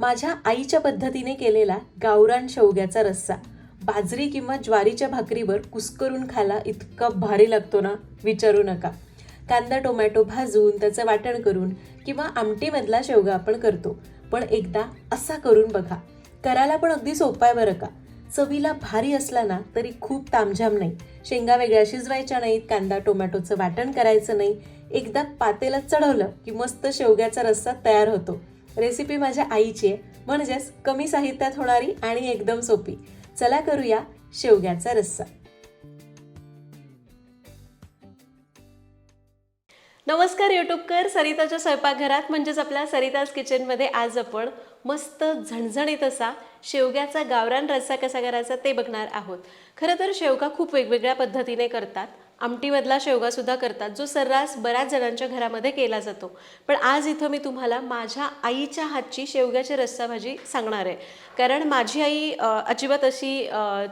माझ्या आईच्या पद्धतीने केलेला गावरान शेवग्याचा रस्सा. बाजरी किंवा ज्वारीच्या भाकरीवर कुस्करून खायला इतका भारी लागतो ना विचारू नका. कांदा टोमॅटो भाजून त्याचं वाटण करून किंवा आमटीमधला शेवगा आपण करतो. पण एकदा असा करून बघा. करायला पण अगदी सोपा आहे बरं का. चवीला भारी असला ना तरी खूप तामझाम नाही. शेंगा वेगळ्या शिजवायच्या नाहीत कांदा टोमॅटोचं वाटण करायचं नाही. एकदा पातेला चढवलं की मस्त शेवग्याचा रस्सा तयार होतो. रेसिपी माझ्या आईची आहे. म्हणजेच कमी साहित्यात होणारी आणि एकदम सोपी. चला करूया शेवग्याचा रस्सा. नमस्कार युट्यूबकर सरिताच्या स्वयंपाकघरात म्हणजेच आपल्या सरिताज किचनमध्ये आज आपण मस्त झणझणीत असा शेवग्याचा गावरान रस्सा कसा करायचा ते बघणार आहोत. खरं तर शेवगा खूप वेगवेगळ्या पद्धतीने करतात. आमटीमधला शेवगासुद्धा करतात जो सर्रास बऱ्याच जणांच्या घरामध्ये केला जातो. पण आज इथं मी तुम्हाला माझ्या आईच्या हातची शेवग्याची रस्सा भाजी सांगणार आहे. कारण माझी आई अजिबात अशी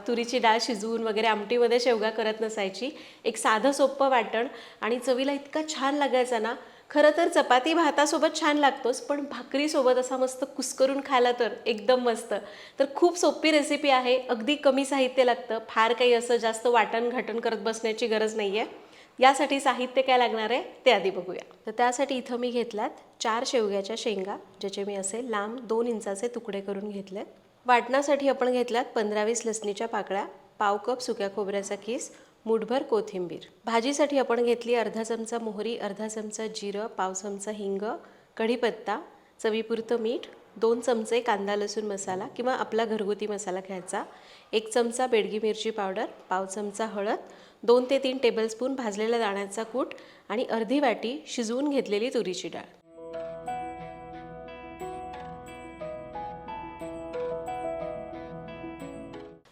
तुरीची डाळ शिजवून वगैरे आमटीमध्ये शेवगा करत नसायची. एक साधं सोपं वाटण आणि चवीला इतका छान लागायचा ना खरं तर चपाती भातासोबत छान लागतोच पण भाकरीसोबत असा मस्त कुस्करून खायला तर एकदम मस्त. तर खूप सोपी रेसिपी आहे अगदी कमी साहित्य लागतं फार काही असं जास्त वाटण घाटण करत बसण्याची गरज नाही आहे यासाठी साहित्य काय लागणार आहे ते आधी बघूया. तर त्यासाठी इथं मी घेतल्यात चार शेवग्याच्या शेंगा ज्याचे मी असे लांब दोन इंचाचे तुकडे करून घेतलेत. वाटणासाठी आपण घेतल्यात पंधरा वीस लसणीच्या पाकळ्या पाव कप सुक्या खोबऱ्याचा किस मुठभर कोथिंबीर. भाजीसाठी आपण घेतली अर्धा चमचा मोहरी अर्धा चमचा जिरं पाव चमचा हिंग कढीपत्ता चवीपुरतं मीठ दोन चमचे कांदा लसूण मसाला किंवा आपला घरगुती मसाला घ्यायचा एक चमचा बेडगी मिरची पावडर पाव चमचा हळद दोन ते तीन टेबलस्पून भाजलेला दाण्याचा कूट आणि अर्धी वाटी शिजवून घेतलेली तुरीची डाळ.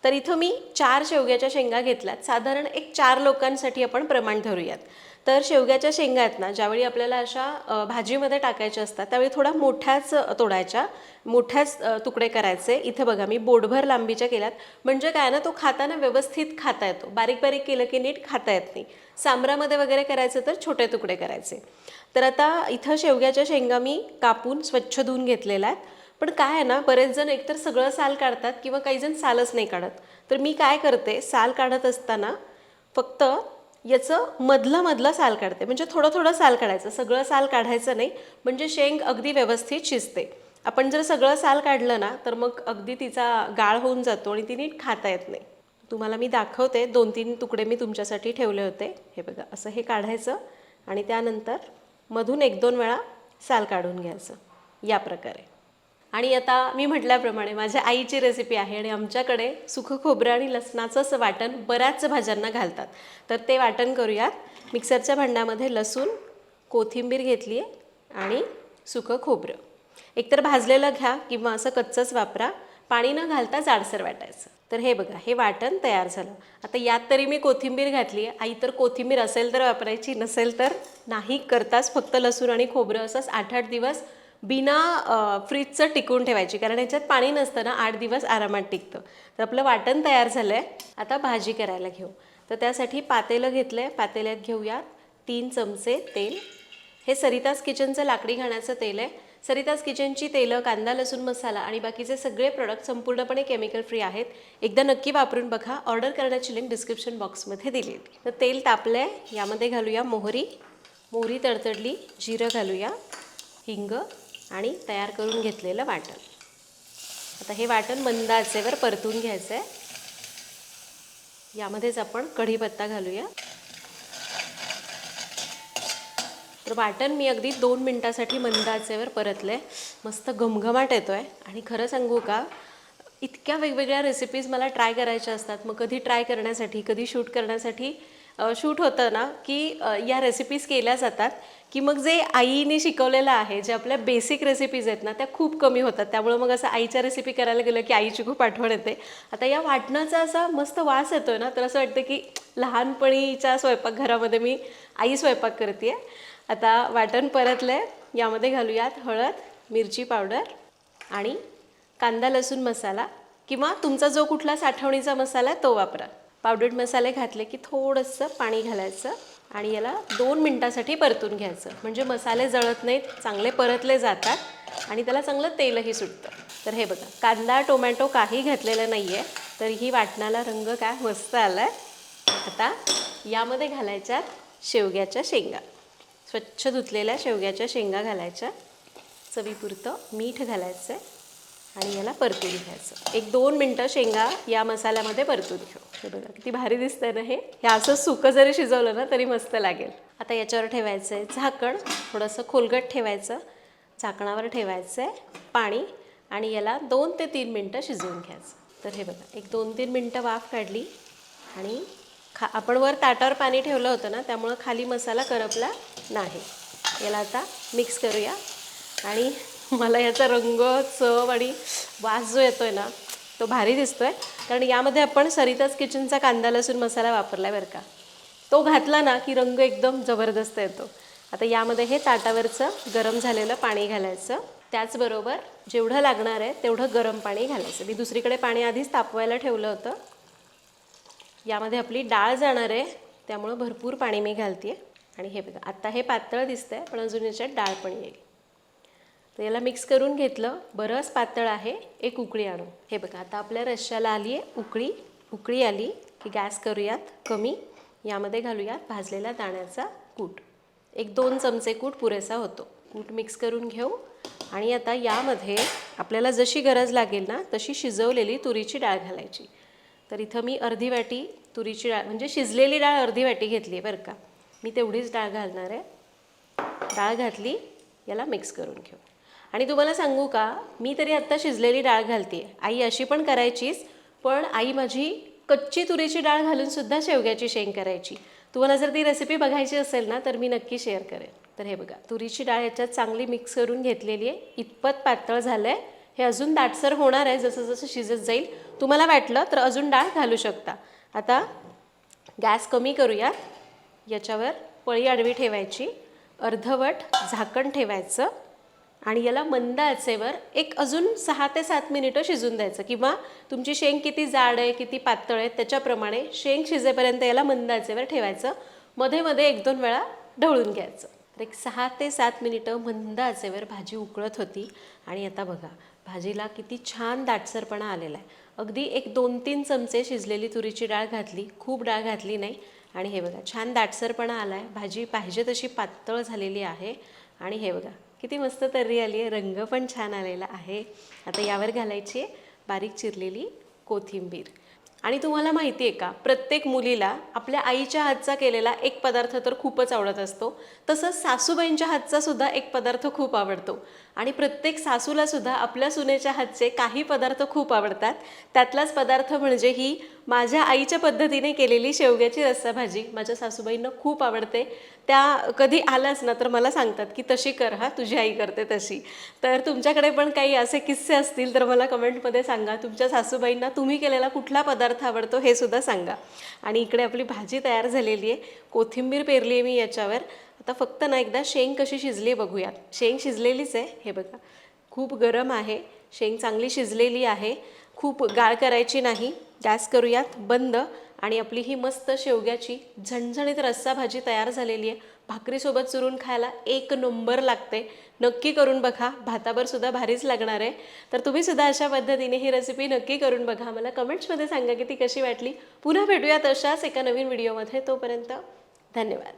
तर इथं मी चार शेवग्याच्या शेंगा घेतल्यात. साधारण एक चार लोकांसाठी आपण प्रमाण धरूयात. तर शेवग्याच्या शेंगा आहेत ना ज्यावेळी आपल्याला अशा भाजीमध्ये टाकायच्या असतात त्यावेळी थोडा मोठ्याच तोडायच्या मोठ्याच तुकडे करायचे. इथे बघा मी बोटभर लांबीच्या केल्यात. म्हणजे काय ना तो खाताना व्यवस्थित खाता येतो. बारीक बारीक केलं की नीट खाता येत नाही. सांबरामध्ये वगैरे करायचं तर छोटे तुकडे करायचे. तर आता इथं शेवग्याच्या शेंगा मी कापून स्वच्छ धुवून घेतलेल्या आहेत. पण काय आहे ना बरेच जण एकतर सगळं साल काढतात किंवा काही जण सालच नाही काढत. तर मी काय करते साल काढत असताना फक्त याचं मधलं मधलं साल काढते. म्हणजे थोडं थोडं साल काढायचं. सगळं साल काढायचं नाही म्हणजे शेंग अगदी व्यवस्थित शिजते. आपण जर सगळं साल काढलं ना तर मग अगदी तिचा गाळ होऊन जातो आणि ती नीट खाता येत नाही. तुम्हाला मी दाखवते दोन तीन तुकडे मी तुमच्यासाठी ठेवले होते. हे बघा असं हे काढायचं आणि त्यानंतर मधून एक दोन वेळा साल काढून घ्यायचं. या प्रकारे. आणि आता मी म्हटल्याप्रमाणे माझ्या आईची रेसिपी आहे आणि आमच्याकडे सुखं खोबरं आणि लसणाचंच वाटण बऱ्याच भाज्यांना घालतात. तर ते वाटण करूयात. मिक्सरच्या भांड्यामध्ये लसूण कोथिंबीर घेतली आहे आणि सुकं खोबरं. एकतर भाजलेलं घ्या किंवा असं कच्चंच वापरा. पाणी न घालता जाडसर वाटायचं. तर हे बघा हे वाटण तयार झालं. आता यात तरी मी कोथिंबीर घातली आहे आई तर कोथिंबीर असेल तर वापरायची नसेल तर नाही. करताच फक्त लसूण आणि खोबरं असंच आठ आठ दिवस बिना फ्रीजचं टिकून ठेवायची कारण याच्यात पाणी नसतं ना आठ दिवस आरामात टिकतं. तर आपलं वाटण तयार झालं आहे आता भाजी करायला घेऊ. तर त्यासाठी पातेलं घेतलं आहे पातेल्यात घेऊया तीन चमचे तेल. हे सरिताज किचनचं लाकडी घाण्याचं तेल आहे. सरिताज किचनची तेलं कांदा लसूण मसाला आणि बाकीचे सगळे प्रोडक्ट संपूर्णपणे केमिकल फ्री आहेत. एकदा नक्की वापरून बघा. ऑर्डर करण्याची लिंक डिस्क्रिप्शन बॉक्समध्ये दिली तर तेल तापलं आहे यामध्ये घालूया मोहरी. मोहरी तडतडली. जिरं घालूया. हिंग. आणि तयार करून घेतलेलं वाटण. आता हे वाटण मंद आचेवर परतून घ्यायचं आहे यामध्येच आपण कढीपत्ता घालूया. तर वाटण मी अगदी दोन मिनटासाठी मंद आचेवर परतले मस्त घमघमाट येतो आहे आणि खरं सांगू का इतक्या वेगवेगळ्या रेसिपीज मला ट्राय करायच्या असतात. मग कधी ट्राय करण्यासाठी कधी शूट करण्यासाठी शूट होतं ना की या रेसिपीज केल्या जातात की मग जे आईने शिकवलेलं आहे जे आपल्या बेसिक रेसिपीज आहेत ना त्या खूप कमी होतात. त्यामुळे मग असं आईच्या रेसिपी करायला गेलं की आईची खूप आठवण येते. आता या वाटणाचा असा मस्त वास येतोय ना तर असं वाटतं की लहानपणीच्या स्वयंपाकघरामध्ये मी आई स्वयंपाक करते आता वाटण परतलं आहे यामध्ये घालूयात हळद मिरची पावडर आणि कांदा लसूण मसाला किंवा तुमचा जो कुठला साठवणीचा मसाला आहे तो वापरा. पावडर्ड मसाले घातले की थोडंसं पाणी घालायचं आणि याला दोन मिनटासाठी परतून घ्यायचं. म्हणजे मसाले जळत नाहीत चांगले परतले जातात आणि त्याला चांगलं तेलही सुटतं. तर हे बघा कांदा टोमॅटो काही घातलेलं नाही आहे तरीही वाटणाला रंग काय मस्त आला आहे आता यामध्ये घालायच्यात शेवग्याच्या शेंगा. स्वच्छ धुतलेल्या शेवग्याच्या शेंगा घालायच्या. चवीपुरतं मीठ घालायचं आहे आणि याला परतून घ्यायचं. एक दोन मिनटं शेंगा या मसाल्यामध्ये परतून घेऊ हे बघा किती भारी दिसतंय ना हे? हे असं सुकं जरी शिजवलं ना तरी मस्त लागेल. आता याच्यावर ठेवायचं आहे झाकण. थोडंसं खोलगट ठेवायचं. झाकणावर ठेवायचं आहे पाणी आणि याला दोन ते तीन मिनटं शिजवून घ्यायचं. तर हे बघा एक दोन तीन मिनटं वाफ काढली आणि खा आपण वर ताटावर पाणी ठेवलं होतं ना त्यामुळं खाली मसाला करपला नाही. याला आता मिक्स करूया. आणि मला याचा रंग चव आणि वास जो येतो आहे ना तो भारी दिसतोय. कारण यामध्ये आपण सरिताच किचनचा कांदा लसूण मसाला वापरला आहे बरं का. तो घातला ना की रंग एकदम जबरदस्त येतो. आता यामध्ये हे ताटावरचं गरम झालेलं पाणी घालायचं. त्याचबरोबर जेवढं लागणार आहे तेवढं गरम पाणी घालायचं. मी दुसरीकडे पाणी आधीच तापवायला ठेवलं होतं. यामध्ये आपली डाळ जाणार आहे. त्यामुळं भरपूर पाणी मी घालते आणि हे बघा आत्ता हे पातळ दिसतंय पण अजून याच्यात डाळ पण येईल. तर याला मिक्स करून घेतलं. बरंच पातळ आहे. एक उकळी आणू. हे बघा आता आपल्या रश्श्याला आली आहे उकळी. उकळी आली की गॅस करूयात कमी. यामध्ये घालूयात भाजलेला दाण्याचा कूट. एक दोन चमचे कूट पुरेसा होतो. कूट मिक्स करून घेऊ. आणि आता यामध्ये आपल्याला जशी गरज लागेल ना तशी शिजवलेली तुरीची डाळ घालायची. तर इथं मी अर्धी वाटी तुरीची डाळ म्हणजे शिजलेली डाळ अर्धी वाटी घेतली आहे बरं का. मी तेवढीच डाळ घालणार आहे. डाळ घातली याला मिक्स करून घेऊ. आणि तुम्हाला सांगू का मी तरी आत्ता शिजलेली डाळ घालते. आई अशी पण करायचीच पण आई माझी कच्ची तुरीची डाळ घालूनसुद्धा शेवग्याची शेंग करायची. तुम्हाला जर ती रेसिपी बघायची असेल ना तर मी नक्की शेअर करेन. तर हे बघा तुरीची डाळ याच्यात चांगली मिक्स करून घेतलेली आहे. इतपत पातळ झालं आहे हे अजून दाटसर होणार आहे जसं जसं शिजत जाईल. तुम्हाला वाटलं तर अजून डाळ घालू शकता. आता गॅस कमी करूयात. याच्यावर पळी आडवी ठेवायची. अर्धवट झाकण ठेवायचं. आणि याला मंद आचेवर एक अजून सहा ते सात मिनिटं शिजून द्यायचं. किंवा तुमची शेंग किती जाड आहे किती पातळ आहे त्याच्याप्रमाणे शेंग शिजेपर्यंत याला मंद आचेवर ठेवायचं. मध्ये मध्ये एक दोन वेळा ढवळून घ्यायचं. तर एक सहा ते सात मिनिटं मंद आचेवर भाजी उकळत होती. आणि आता बघा भाजीला किती छान दाटसरपणा आलेला आहे. अगदी एक दोन तीन चमचे शिजलेली तुरीची डाळ घातली खूप डाळ घातली नाही. आणि हे बघा छान दाटसरपणा आला आहे भाजी पाहिजे तशी पातळ झालेली आहे. आणि हे बघा किती मस्त तर्री आली आहे. रंग पण छान आलेला आहे. आता यावर घालायची आहे बारीक चिरलेली कोथिंबीर. आणि तुम्हाला माहिती आहे का प्रत्येक मुलीला आपल्या आईच्या हातचा केलेला एक पदार्थ तर खूपच आवडत असतो. तसंच सासूबाईंच्या हातचा सुद्धा एक पदार्थ खूप आवडतो. आणि प्रत्येक सासूला सुद्धा आपल्या सुनेच्या हातचे काही पदार्थ खूप आवडतात. त्यातलाच पदार्थ म्हणजे ही माझ्या आईच्या पद्धतीने केलेली शेवग्याची रस्सा भाजी माझ्या सासूबाईंना खूप आवडते. त्या कधी आल्याच ना तर मला सांगतात की तशी कर हा तुझी आई करते तशी. तर तुमच्याकडे पण काही असे किस्से असतील तर मला कमेंटमध्ये सांगा. तुमच्या सासूबाईंना तुम्ही केलेला कुठला पदार्थ आवडतो हे सुद्धा सांगा. आणि इकडे आपली भाजी तयार झालेली आहे. कोथिंबीर पेरली आहे मी याच्यावर. आता फक्त ना एकदा शेंग कशी शिजली बघूयात. शेंग शिजलेलीच आहे हे बघा. खूप गरम आहे. शेंग चांगली शिजलेली आहे. खूप गाळ करायची नाही. गॅस करूयात बंद. आणि आपली ही मस्त शेवग्याची झणझणीत रस्सा भाजी तयार झालेली आहे. भाकरीसोबत चुरून खायला एक नंबर लागते. नक्की करून बघा. भातावर सुद्धा भारीच लागणार आहे. तर तुम्ही सुद्धा अशा पद्धतीने ही रेसिपी नक्की करून बघा. मला कमेंट्समध्ये सांगा की ती कशी वाटली. पुन्हा भेटूयात अशाच एका नवीन व्हिडिओमध्ये तोपर्यंत धन्यवाद.